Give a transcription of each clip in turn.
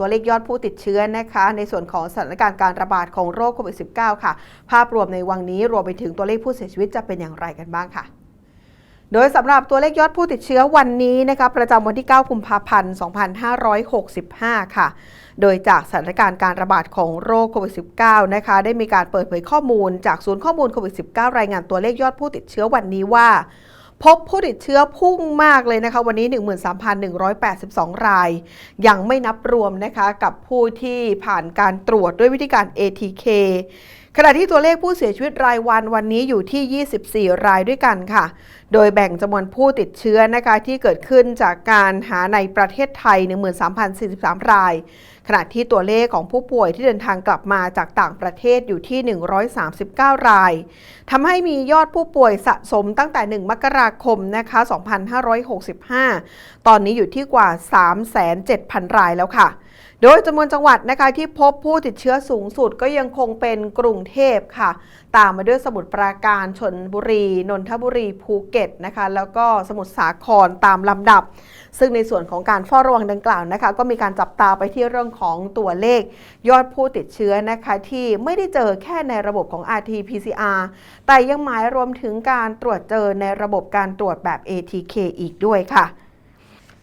ตัวเลขยอดผู้ติดเชื้อนะคะ ในส่วนของสถานการณ์การระบาดของโรคโควิด -19 ค่ะ ภาพรวมในวันนี้รวมไปถึงตัวเลขผู้เสียชีวิตจะเป็นอย่างไรกันบ้างค่ะ โดยสำหรับตัวเลขยอดผู้ติดเชื้อวันนี้นะคะประจำวันที่ 9 กุมภาพันธ์ 2565 ค่ะ โดยจากสถานการณ์การระบาดของโรคโควิด -19 นะคะ ได้มีการเปิดเผยข้อมูลจากศูนย์ข้อมูลโควิด -19 รายงานตัวเลขยอดผู้ติดเชื้อวันนี้ว่า พบผู้ติดเชื้อพุ่งมากเลยนะคะวันนี้ 13,182 ราย ยังไม่นับรวมนะคะกับผู้ที่ผ่านการตรวจด้วยวิธีการ ATK ขณะที่ตัวเลขผู้เสียชีวิตรายวันวันนี้อยู่ที่ 24 รายด้วยกันค่ะ โดยแบ่งจำนวนผู้ติดเชื้อนะคะที่เกิดขึ้นจากการหาในประเทศไทย 13,043 ราย ขณะที่ตัวเลขของผู้ป่วยที่เดินทางกลับมาจากต่างประเทศอยู่ที่ 139 ราย ทำให้มียอดผู้ป่วยสะสมตั้งแต่ 1 มกราคมนะคะ 2565 ตอนนี้อยู่ที่กว่า 3,700,000รายแล้วค่ะ โดยจำนวนจังหวัดนะคะที่พบผู้ติดเชื้อสูงสุดก็ยังคงเป็นกรุงเทพค่ะ ตามมาด้วยสมุทรปราการชนบุรี นนทบุรีภูเก็ตนะคะ แล้วก็สมุทรสาครตามลำดับ ซึ่งในส่วนของการเฝ้าระวังดังกล่าวนะคะ ก็มีการจับตาไปที่เรื่องของตัวเลข ยอดผู้ติดเชื้อนะคะที่ไม่ได้เจอแค่ในระบบของ RT-PCR แต่ยังหมายรวมถึงการตรวจเจอในระบบการตรวจแบบ ATK อีกด้วยค่ะ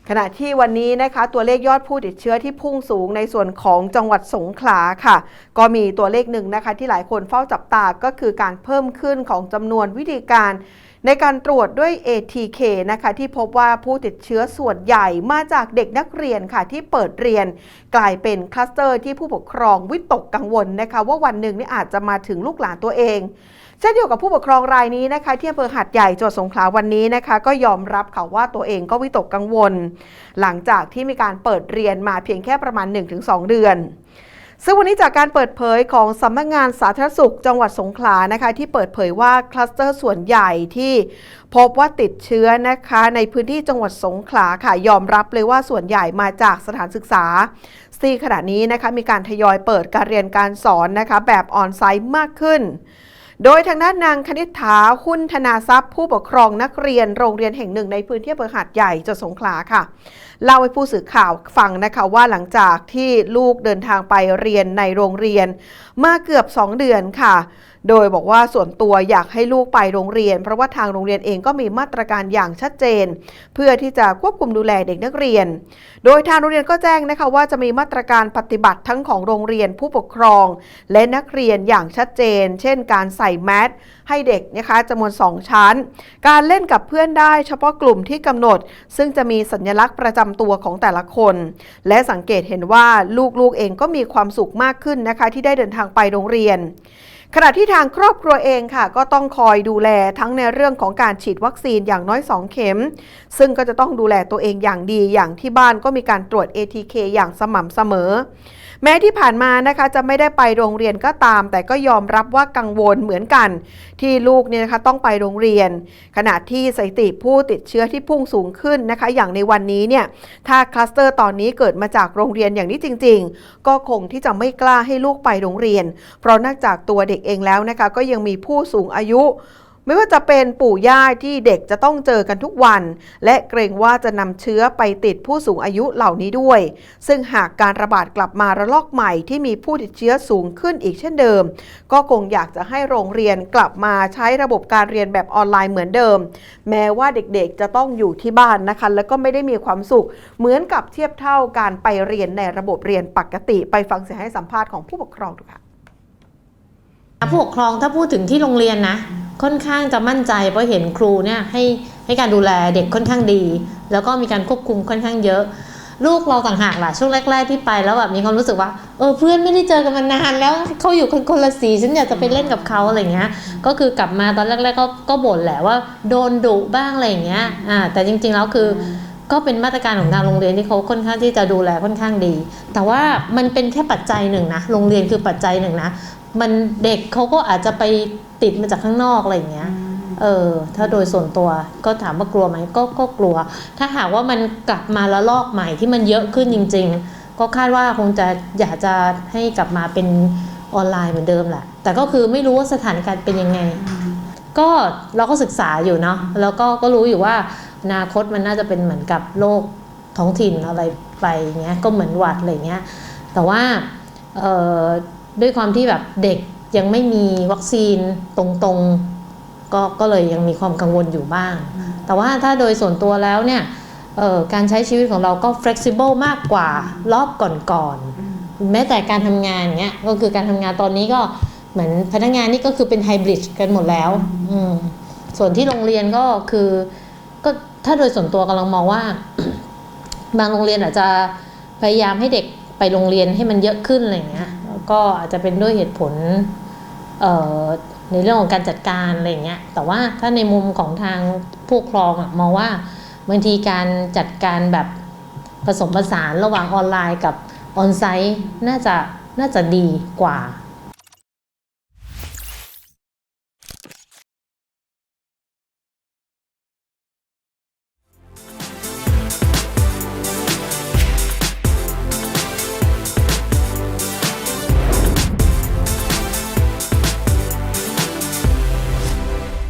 ขณะที่วันนี้นะคะตัวเลขยอดผู้ติดเชื้อที่พุ่งสูงในส่วนของจังหวัดสงขลาค่ะ ก็มีตัวเลขหนึ่งนะคะ ที่หลายคนเฝ้าจับตาก็คือการเพิ่มขึ้นของจำนวนวิธีการ ในการตรวจด้วย ATK นะคะที่พบว่าผู้ติดเชื้อส่วนใหญ่มาจากเด็กนักเรียนค่ะที่เปิดเรียน กลายเป็นคลัสเตอร์ที่ผู้ปกครองวิตกกังวลนะคะว่าวันหนึ่งนี่อาจจะมาถึงลูกหลานตัวเอง เช่นเดียวกับผู้ปกครองรายนี้นะคะที่อำเภอหัดใหญ่จังหวัดสงขลาวันนี้นะคะก็ยอมรับค่ะว่าตัวเองก็วิตกกังวล หลังจากที่มีการเปิดเรียนมาเพียงแค่ประมาณ 1-2 เดือน ซึ่งวันนี้จากการเปิดเผยของสำนักงานสาธารณสุขจังหวัดสงขลานะคะที่เปิดเผยว่าคลัสเตอร์ส่วนใหญ่ที่พบว่าติดเชื้อนะคะในพื้นที่จังหวัดสงขลาค่ะยอมรับเลยว่าส่วนใหญ่มาจากสถานศึกษาซึ่งขณะนี้นะคะมีการทยอยเปิดการเรียนการสอนนะคะแบบออนไซต์มากขึ้น โดยทางด้านนางคณิษฐาหุ้นธนาทรัพย์ ผู้ปกครองนักเรียนโรงเรียนแห่งหนึ่งในพื้นที่อำเภอหาดใหญ่จังหวัดสงขลาค่ะ เล่าให้ผู้สื่อข่าวฟังนะคะว่าหลังจากที่ลูกเดินทางไปเรียนในโรงเรียน มาเกือบ 2 เดือนค่ะ โดยบอกว่าส่วนตัวอยากให้ลูกไปโรงเรียน เพราะว่าทางโรงเรียนเองก็มีมาตรการอย่างชัดเจน เพื่อที่จะควบคุมดูแลเด็กนักเรียน โดยทางโรงเรียนก็แจ้งนะคะว่าจะมีมาตรการปฏิบัติทั้งของโรงเรียนผู้ปกครอง และนักเรียนอย่างชัดเจน เช่น การใส่แมสให้เด็กนะคะจำนวน 2 ชั้น การเล่นกับเพื่อนได้เฉพาะกลุ่มที่กำหนด ซึ่งจะมีสัญลักษณ์ประจำตัวของแต่ละคน และสังเกตเห็นว่าลูกๆเองก็มีความสุขมากขึ้นนะคะที่ได้เดินทางไปโรงเรียน ขณะที่ทางครอบครัวเองค่ะ ก็ต้องคอยดูแลทั้งในเรื่องของการฉีดวัคซีนอย่างน้อย 2 เข็ม ซึ่งก็จะต้องดูแลตัวเองอย่างดีอย่างที่บ้านก็มีการตรวจ ATK อย่างสม่ำเสมอ แม้ที่ผ่านมานะคะจะไม่ได้ไปโรงเรียนก็ตาม แต่ก็ยอมรับว่ากังวลเหมือนกัน ที่ลูกเนี่ยนะคะต้องไปโรงเรียน ขณะที่สถิติผู้ติดเชื้อที่พุ่งสูงขึ้นนะคะ อย่างในวันนี้เนี่ยถ้าคลัสเตอร์ตอนนี้เกิดมาจากโรงเรียนอย่างนี้จริง ๆ ก็คงที่จะไม่กล้าให้ลูกไปโรงเรียน เพราะนอกจากตัวเด็กเองแล้วนะคะก็ยังมีผู้สูงอายุ ไม่ว่าจะเป็นปู่ย่าที่เด็กจะต้องเจอกันทุกวัน และเกรงว่าจะนำเชื้อไปติดผู้สูงอายุเหล่านี้ด้วย ซึ่งหากการระบาดกลับมาระลอกใหม่ที่มีผู้ติดเชื้อสูงขึ้นอีกเช่นเดิม ก็คงอยากจะให้โรงเรียนกลับมาใช้ระบบการเรียนแบบออนไลน์เหมือนเดิม แม้ว่าเด็กๆจะต้องอยู่ที่บ้านนะคะ แล้วก็ไม่ได้มีความสุข เหมือนกับเทียบเท่าการไปเรียนในระบบเรียนปกติไปฟังเสียงให้สัมภาษณ์ของผู้ปกครองดูค่ะผู้ปกครองถ้าพูดถึงที่โรงเรียนนะ ค่อนข้างจะมั่นใจเพราะเห็นครูเนี่ยให้ให้การดูแลเด็กค่อนข้างดี แล้วก็มีการควบคุมค่อนข้างเยอะ ลูกเราต่างหากล่ะช่วงแรก ๆที่ไปแล้วแบบมีความรู้สึกว่าเออเพื่อนไม่ได้เจอกันมานานแล้วเขาอยู่คนคนละสีฉันอยากจะไปเล่นกับเขาอะไรเงี้ยก็คือกลับมาตอนแรก ๆ ก็ก็บ่นแหละว่าโดนดุบ้างอะไรเงี้ยอ่าแต่จริง ๆ แล้วคือก็เป็นมาตรการของทางโรงเรียนที่เขาค่อนข้างที่จะดูแลค่อนข้างดี แต่ว่ามันเป็นแค่ปัจจัยหนึ่งนะ โรงเรียนคือปัจจัยหนึ่งนะ มันเด็กเขาก็อาจจะไปติดมาจากข้างนอกอะไรอย่างเงี้ยเออถ้าโดยส่วนตัวก็ถามว่ากลัวไหมก็ก็กลัว ถ้าหากว่ามันกลับมาละลอกใหม่ที่มันเยอะขึ้นจริง ๆ ก็คาดว่าคงจะอยากจะให้กลับมาเป็นออนไลน์เหมือนเดิมแหละ แต่ก็คือไม่รู้ว่าสถานการณ์เป็นยังไง ก็เราก็ศึกษาอยู่เนาะแล้วก็ก็รู้อยู่ว่าอนาคตมันน่าจะเป็นเหมือนกับโรคท้องถิ่นอะไรไปไปอย่างเงี้ยก็เหมือนหวัดอะไรเงี้ยแต่ว่าเอ่อ ด้วยความที่แบบเด็กยังไม่มีวัคซีนตรงๆ ก็ก็เลยยังมีความกังวลอยู่บ้าง แต่ว่าถ้าโดยส่วนตัวแล้วเนี่ยเอ่อการใช้ชีวิตของเราก็ flexible มากกว่ารอบก่อนๆแม้แต่การทำงานเงี้ยก็คือการทำงานตอนนี้ก็เหมือนพนักงานนี่ก็คือเป็นไฮบริดกันหมดแล้วอืมส่วนที่โรงเรียนก็คือก็ถ้าโดยส่วนตัวกำลังมองว่า บางโรงเรียนอาจจะพยายามให้เด็กไปโรงเรียนให้มันเยอะขึ้นอะไรอย่างเงี้ยแล้ว ก็อาจจะเป็นด้วยเหตุผลในเรื่องของการจัดการอะไรอย่างเงี้ย แต่ว่าถ้าในมุมของทางผู้ครองมองว่าบางทีการจัดการแบบผสมผสานระหว่างออนไลน์กับออนไซต์น่าจะน่าจะดีกว่า